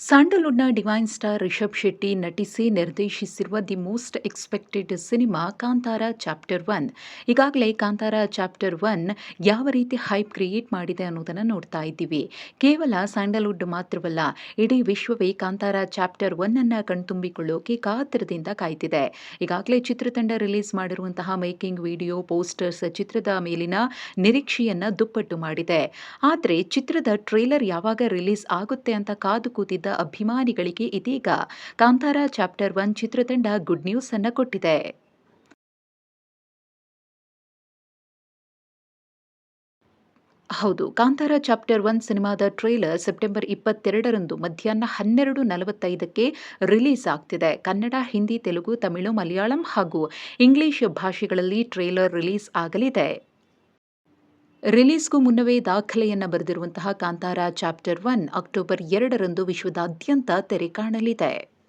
ಸ್ಯಾಂಡಲ್ವುಡ್ನ divine star Rishab Shetty ನಟಿಸಿ ನಿರ್ದೇಶಿಸಿರುವ the most expected cinema Kantara chapter one. ಈಗಾಗಲೇ Kantara chapter one ಯಾವ ರೀತಿ ಹೈಪ್ ಕ್ರಿಯೇಟ್ ಮಾಡಿದೆ ಅನ್ನೋದನ್ನು ನೋಡ್ತಾ ಇದ್ದೀವಿ. ಕೇವಲ ಸ್ಯಾಂಡಲ್ವುಡ್ ಮಾತ್ರವಲ್ಲ, ಇಡೀ ವಿಶ್ವವೇ ಕಾಂತಾರ ಚಾಪ್ಟರ್ ಒನ್ ಅನ್ನ ಕಣ್ತುಂಬಿಕೊಳ್ಳೋಕೆ ಕಾತರದಿಂದ ಕಾಯ್ತಿದೆ. ಈಗಾಗಲೇ ಚಿತ್ರತಂಡ ರಿಲೀಸ್ ಮಾಡಿರುವಂತಹ ಮೇಕಿಂಗ್ ವಿಡಿಯೋ, ಪೋಸ್ಟರ್ಸ್ ಚಿತ್ರದ ಮೇಲಿನ ನಿರೀಕ್ಷೆಯನ್ನು ದುಪ್ಪಟ್ಟು ಮಾಡಿದೆ. ಆದರೆ ಚಿತ್ರದ ಟ್ರೇಲರ್ ಯಾವಾಗ ರಿಲೀಸ್ ಆಗುತ್ತೆ ಅಂತ ಕಾದು ಕೂತಿದ್ದ ಅಭಿಮಾನಿಗಳಿಗೆ ಇದೀಗ ಕಾಂತಾರ ಚಾಪ್ಟರ್ ಒನ್ ಚಿತ್ರತಂಡ ಗುಡ್ ನ್ಯೂಸ್ ಅನ್ನ ಕೊಟ್ಟಿದೆ. ಹೌದು, ಕಾಂತಾರ ಚಾಪ್ಟರ್ ಒನ್ ಸಿನಿಮಾದ ಟ್ರೇಲರ್ ಸೆಪ್ಟೆಂಬರ್ ಇಪ್ಪತ್ತೆರಡರಂದು ಮಧ್ಯಾಹ್ನ ಹನ್ನೆರಡು ನಲವತ್ತೈದಕ್ಕೆ ರಿಲೀಸ್ ಆಗ್ತಿದೆ. ಕನ್ನಡ, ಹಿಂದಿ, ತೆಲುಗು, ತಮಿಳು, ಮಲಯಾಳಂ ಹಾಗೂ ಇಂಗ್ಲಿಷ್ ಭಾಷೆಗಳಲ್ಲಿ ಟ್ರೇಲರ್ ರಿಲೀಸ್ ಆಗಲಿದೆ. ರಿಲೀಸ್ಗೂ ಮುನ್ನವೇ ದಾಖಲೆಯನ್ನು ಬರೆದಿರುವಂತಹ ಕಾಂತಾರ ಚಾಪ್ಟರ್ ಒನ್ ಅಕ್ಟೋಬರ್ ಎರಡರಂದು ವಿಶ್ವದಾದ್ಯಂತ ತೆರೆ ಕಾಣಲಿದೆ.